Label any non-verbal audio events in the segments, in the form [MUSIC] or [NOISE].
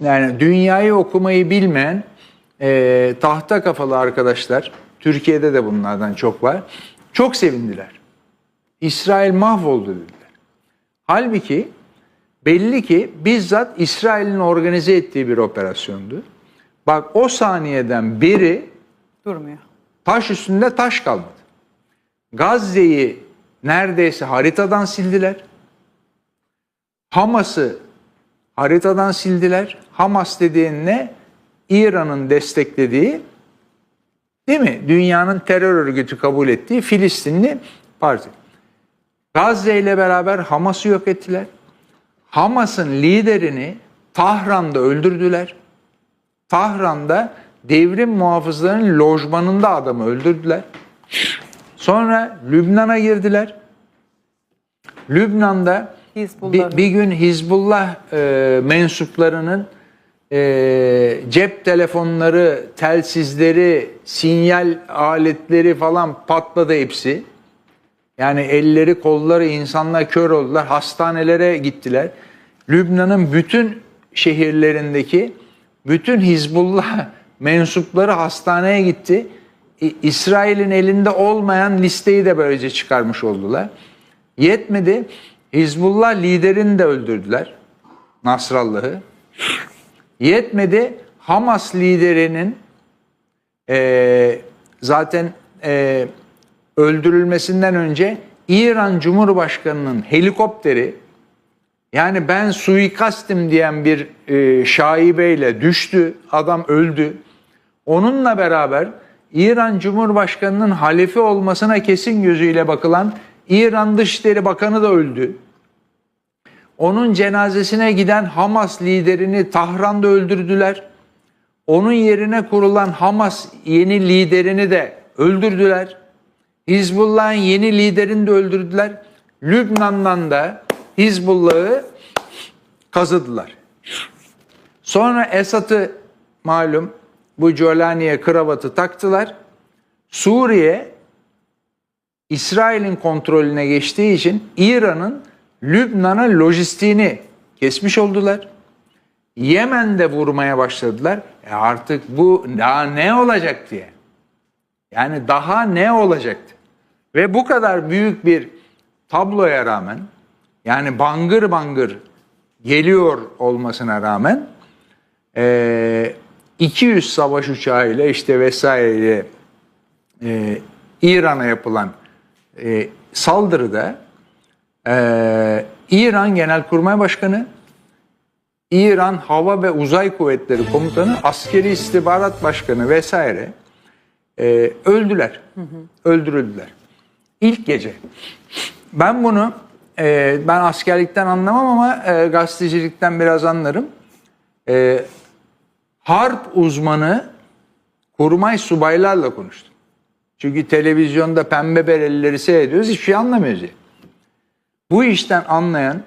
yani dünyayı okumayı bilmeyen e, tahta kafalı arkadaşlar, Türkiye'de de bunlardan çok var, çok sevindiler. İsrail mahvoldu dediler. Halbuki belli ki bizzat İsrail'in organize ettiği bir operasyondu. Bak o saniyeden beri Durmuyor. taş üstünde taş kalmadı. Gazze'yi neredeyse haritadan sildiler. Hamas'ı haritadan sildiler. Hamas dediğin ne? İran'ın desteklediği değil mi? Dünyanın terör örgütü kabul ettiği Filistinli parti. Gazze ile beraber Hamas'ı yok ettiler. Hamas'ın liderini Tahran'da öldürdüler. Tahran'da devrim muhafızlarının lojmanında adamı öldürdüler. Sonra Lübnan'a girdiler. Lübnan'da Hizbullah. bir, bir gün Hizbullah e, mensuplarının e, cep telefonları, telsizleri, sinyal aletleri falan patladı hepsi. Yani elleri, kolları, insanlar kör oldular. Hastanelere gittiler. Lübnan'ın bütün şehirlerindeki bütün Hizbullah mensupları hastaneye gitti. İsrail'in elinde olmayan listeyi de böylece çıkarmış oldular. Yetmedi. Hizbullah liderini de öldürdüler. Nasrallah'ı. Yetmedi. Hamas liderinin e, zaten e, öldürülmesinden önce İran Cumhurbaşkanı'nın helikopteri yani ben suikastim diyen bir e, şaibeyle düştü, adam öldü. Onunla beraber İran Cumhurbaşkanı'nın halefi olmasına kesin gözüyle bakılan İran Dışişleri Bakanı da öldü. Onun cenazesine giden Hamas liderini Tahran'da öldürdüler. Onun yerine kurulan Hamas yeni liderini de öldürdüler. Hizbullah'ın yeni liderini de öldürdüler. Lübnan'dan da Hizbullah'ı kazıdılar. Sonra Esad'ı malum bu Jolani'ye kravatı taktılar. Suriye İsrail'in kontrolüne geçtiği için İran'ın Lübnan'a lojistiğini kesmiş oldular. Yemen'de vurmaya başladılar. E artık bu daha ne olacak diye. Yani daha ne olacaktı? Ve bu kadar büyük bir tabloya rağmen yani bangır bangır geliyor olmasına rağmen eee, 200 savaş uçağıyla işte vesaireyle eee, İran'a yapılan eee, saldırıda eee, İran Genelkurmay Başkanı, İran Hava ve Uzay Kuvvetleri Komutanı, Askeri İstihbarat Başkanı vesaire eee, öldüler, öldürüldüler. İlk gece. Ben bunu e, ben askerlikten anlamam ama e, gazetecilikten biraz anlarım. E, harp uzmanı kurmay subaylarla konuştum. Çünkü televizyonda pembe berelileri seyrediyoruz hiçbir şey anlamıyoruz. yani. Bu işten anlayan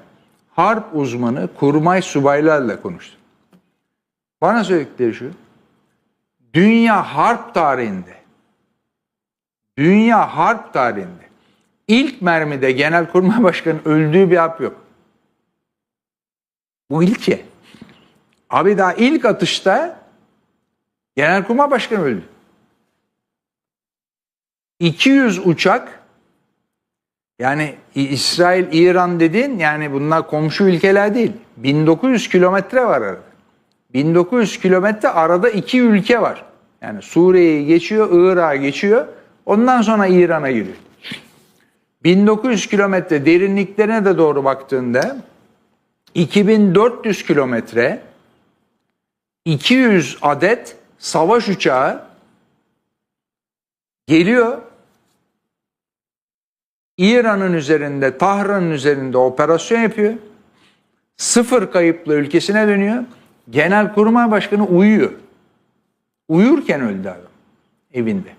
harp uzmanı kurmay subaylarla konuştum. Bana söyledikleri şu. Dünya harp tarihinde dünya harp tarihinde ilk mermide Genelkurmay [LAUGHS] Başkanı öldüğü bir harp yok. Bu ilki. Abi daha ilk atışta Genelkurmay Başkanı öldü. 200 uçak yani İsrail, İran dedin yani bunlar komşu ülkeler değil. 1900 kilometre var arada. 1900 kilometre arada iki ülke var. Yani Suriye'yi geçiyor, Irak'a geçiyor. Ondan sonra İran'a giriyor. 1900 kilometre derinliklerine de doğru baktığında 2400 kilometre 200 adet savaş uçağı geliyor. İran'ın üzerinde, Tahran'ın üzerinde operasyon yapıyor. Sıfır kayıpla ülkesine dönüyor. Genelkurmay Başkanı uyuyor. Uyurken öldü adam evinde.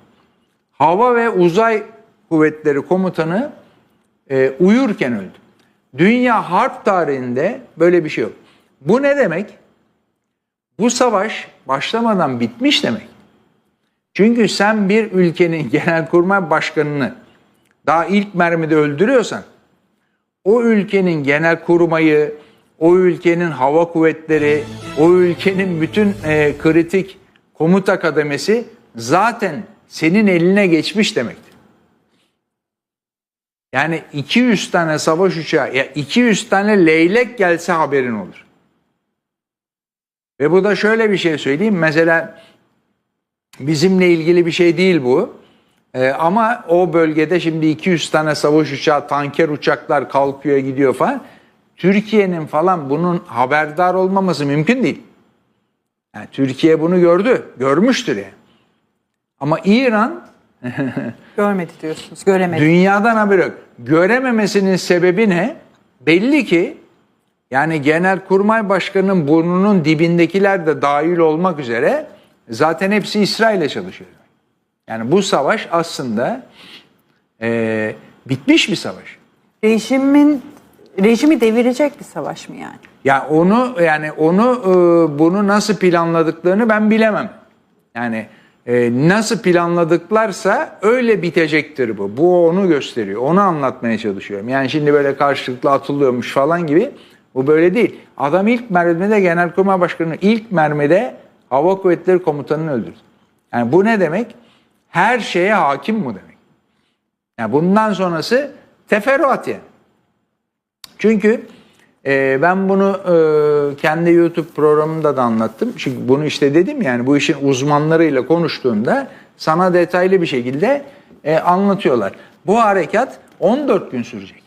Hava ve Uzay Kuvvetleri Komutanı e, uyurken öldü. Dünya harp tarihinde böyle bir şey yok. Bu ne demek? Bu savaş başlamadan bitmiş demek. Çünkü sen bir ülkenin [LAUGHS] genelkurmay başkanını daha ilk mermide öldürüyorsan o ülkenin genel kurmayı, o ülkenin hava kuvvetleri, o ülkenin bütün e, kritik komuta kademesi zaten senin eline geçmiş demektir. Yani 200 tane savaş uçağı, ya 200 tane leylek gelse haberin olur. Ve bu da şöyle bir şey söyleyeyim. Mesela bizimle ilgili bir şey değil bu. Ee, ama o bölgede şimdi 200 tane savaş uçağı, tanker uçaklar kalkıyor gidiyor falan. Türkiye'nin falan bunun haberdar olmaması mümkün değil. Yani Türkiye bunu gördü, görmüştür yani. Ama İran [LAUGHS] Görmedi diyorsunuz. Göremedi. Dünyadan haber yok. Görememesinin sebebi ne? Belli ki yani Genelkurmay Başkanı'nın burnunun dibindekiler de dahil olmak üzere zaten hepsi İsrail'e çalışıyor. Yani bu savaş aslında eee, bitmiş bir savaş. Rejimin rejimi devirecek bir savaş mı yani? Ya onu yani onu e, bunu nasıl planladıklarını ben bilemem. Yani e, nasıl planladıklarsa öyle bitecektir bu. Bu onu gösteriyor. Onu anlatmaya çalışıyorum. Yani şimdi böyle karşılıklı atılıyormuş falan gibi. Bu böyle değil. Adam ilk mermide Genelkurmay Başkanı ilk mermide Hava Kuvvetleri Komutanı'nı öldürdü. Yani bu ne demek? Her şeye hakim mu demek? Yani bundan sonrası teferruat yani. Çünkü e, ben bunu e, kendi YouTube programımda da anlattım. Çünkü bunu işte dedim yani bu işin uzmanlarıyla konuştuğumda sana detaylı bir şekilde e, anlatıyorlar. Bu harekat 14 gün sürecek.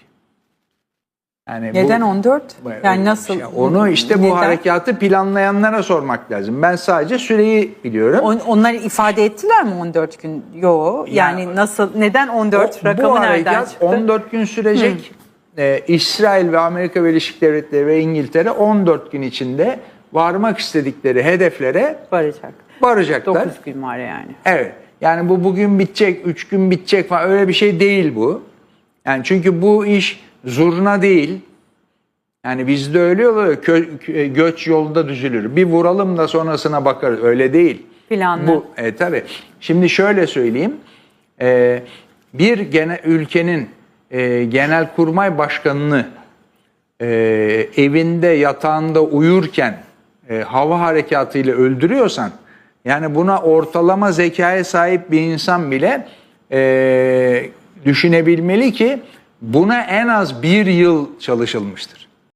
Yani bu- Neden 14? Yani nasıl? şey, onu işte bu Neden? harekatı planlayanlara sormak lazım. Ben sadece süreyi biliyorum. On- onlar ifade ettiler mi 14 gün? Yo. Yani Ya- nasıl? Neden 14 O- rakamı bu nereden çıktı? 14 gün sürecek. Ee, İsrail ve Amerika Birleşik Devletleri ve İngiltere 14 gün içinde varmak istedikleri hedeflere Varacak. varacaklar. 9 gün var yani. Evet. Yani bu bugün bitecek, 3 gün bitecek falan öyle bir şey değil bu. Yani çünkü bu iş zurna değil. Yani bizde öyle oluyor. Kö- göç yolda düzülür. Bir vuralım da sonrasına bakarız. Öyle değil. Planlı. Bu e, tabii. Şimdi şöyle söyleyeyim. E, bir gene ülkenin e, genelkurmay başkanını e, evinde yatağında uyurken e, hava harekatıyla öldürüyorsan yani buna ortalama zekaya sahip bir insan bile e, düşünebilmeli ki buna en az bir yıl çalışılmıştır.